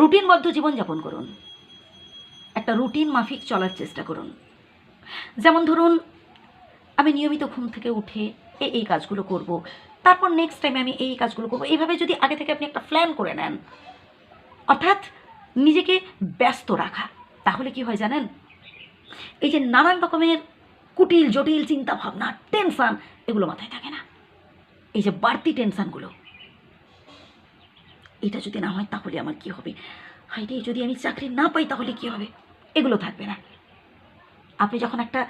রুটিনবদ্ধ জীবনযাপন করুন। একটা রুটিন মাফিক চলার চেষ্টা করুন। যেমন ধরুন, আমি নিয়মিত ঘুম থেকে উঠে এই এই কাজগুলো করব, তারপর নেক্সট টাইমে আমি এই কাজগুলো করব। এইভাবে যদি আগে থেকে আপনি একটা প্ল্যান করে নেন, অর্থাৎ নিজেকে ব্যস্ত রাখা, তাহলে কি হয় জানেন? এই যে নানান রকমের কুটিল, জটিল চিন্তা ভাবনা টেনশন এগুলো মাথায় থাকে না। এই যে বাড়তি টেনশনগুলো এটা যদি না হয়, তাহলে আমার কি হবে? হাইরে যদি আমি চাকরি না পাই, তাহলে কি হবে? এগুলো থাকবে না। আপনি যখন একটা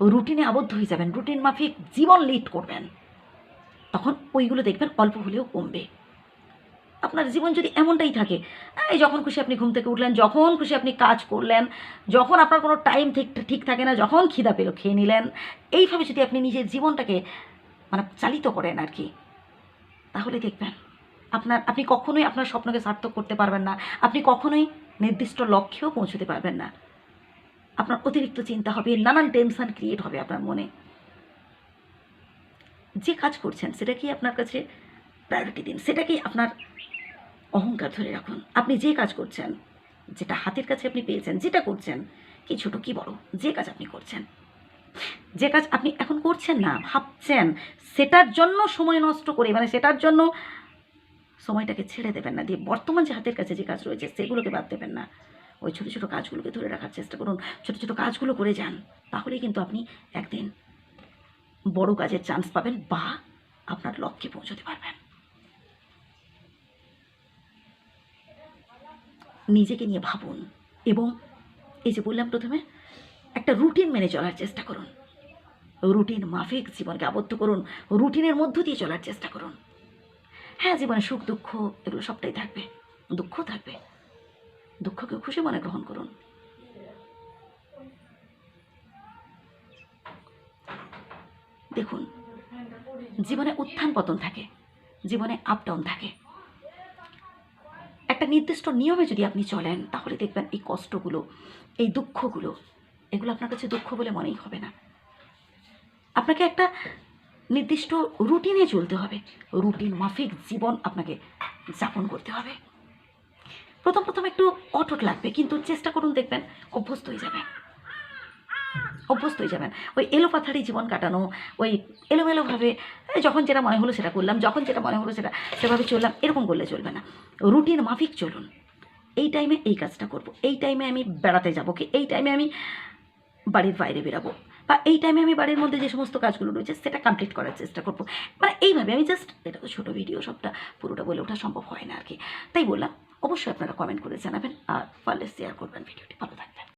রুটিনে আবদ্ধ হয়ে যাবেন, রুটিন মাফিক জীবন লিড করবেন, তখন ওইগুলো দেখবেন অল্প হলেও কমবে। আপনার জীবন যদি এমনটাই থাকে, এই যখন খুশি আপনি ঘুম থেকে উঠলেন, যখন খুশি আপনি কাজ করলেন, যখন আপনার কোনো টাইম ঠিক ঠিক থাকে না, যখন খিদা পেল, খেয়ে নিলেন, এইভাবে যদি আপনি নিজের জীবনটাকে মানে চালিত করেন আর কি, তাহলে দেখবেন আপনার, আপনি কখনোই আপনার স্বপ্নকে সার্থক করতে পারবেন না। আপনি কখনোই নির্দিষ্ট লক্ষ্যেও পৌঁছতে পারবেন না। আপনার অতিরিক্ত চিন্তা হবে, নানান টেনশান ক্রিয়েট হবে আপনার মনে। যে কাজ করছেন সেটা কি আপনার কাছে প্রায়োরিটি দিন। সেটাকেই আপনার অহংকার ধরে রাখুন। আপনি যে কাজ করছেন, যেটা হাতের কাছে আপনি পেয়েছেন, যেটা করছেন, কি ছোট, কি বড়, যে কাজ আপনি করছেন। যে কাজ আপনি এখন করছেন না, ভাবছেন, সেটার জন্য সময় নষ্ট করে মানে সেটার জন্য সময়টাকে ছেড়ে দেবেন না। দিয়ে বর্তমান যে হাতের কাছে যে কাজ রয়েছে, সেগুলোকে বাদ দেবেন না। ওই ছোটো ছোটো কাজগুলোকে ধরে রাখার চেষ্টা করুন। ছোটো ছোটো কাজগুলো করে যান। তাহলেই কিন্তু আপনি একদিন বড় কাজের চান্স পাবেন বা আপনার লক্ষ্যে পৌঁছতে পারবেন। নিজেকে নিয়ে ভাবুন এবং এই যে বললাম প্রথমে, একটা রুটিন মেনে চলার চেষ্টা করুন। রুটিন মাফিক জীবনকে আবদ্ধ করুন। রুটিনের মধ্য দিয়ে চলার চেষ্টা করুন। হ্যাঁ জীবনে সুখ, দুঃখ, এগুলো সবটাই থাকবে। দুঃখ থাকবে। দুঃখকে খুশি মনে গ্রহণ করুন। দেখুন, জীবনে উত্থান পতন থাকে, জীবনে আপ ডাউন থাকে। একটা নির্দিষ্ট নিয়মে যদি আপনি চলেন, তাহলে দেখবেন এই কষ্টগুলো, এই দুঃখগুলো, এগুলো আপনার কাছে দুঃখ বলে মনেই হবে না। আপনাকে একটা নির্দিষ্ট রুটিনে চলতে হবে। রুটিন, মাফিক জীবন আপনাকে যাপন করতে হবে। প্রথম প্রথম একটু অটট লাগবে, কিন্তু চেষ্টা করুন দেখবেন অভ্যস্ত হয়ে যাবে অভ্যস্ত হয়ে যাবেন। ওই এলোপাথারি জীবন কাটানো, ওই এলোমেলোভাবে যখন যেটা মনে হলো সেটা করলাম, যখন যেটা মনে হলো সেটা সেভাবে চললাম, এরকম করলে চলবে না। রুটিন, মাফিক চলুন। এই টাইমে এই কাজটা করব, এই টাইমে আমি বেড়াতে যাব কি এই টাইমে আমি বাড়ির বাইরে বেরাবো। বা এই টাইমে আমি বাড়ির মধ্যে যে সমস্ত কাজগুলো রয়েছে, সেটা কমপ্লিট করার চেষ্টা করব। মানে এইভাবে আমি জাস্ট এটা তো ছোটো ভিডিও সবটা পুরোটা বলে ওঠা সম্ভব হয় না আর কি। তাই বললাম, অবশ্যই আপনারা কমেন্ট করে জানাবেন আর পারলে শেয়ার করবেন ভিডিওটি ভালো থাকবেন।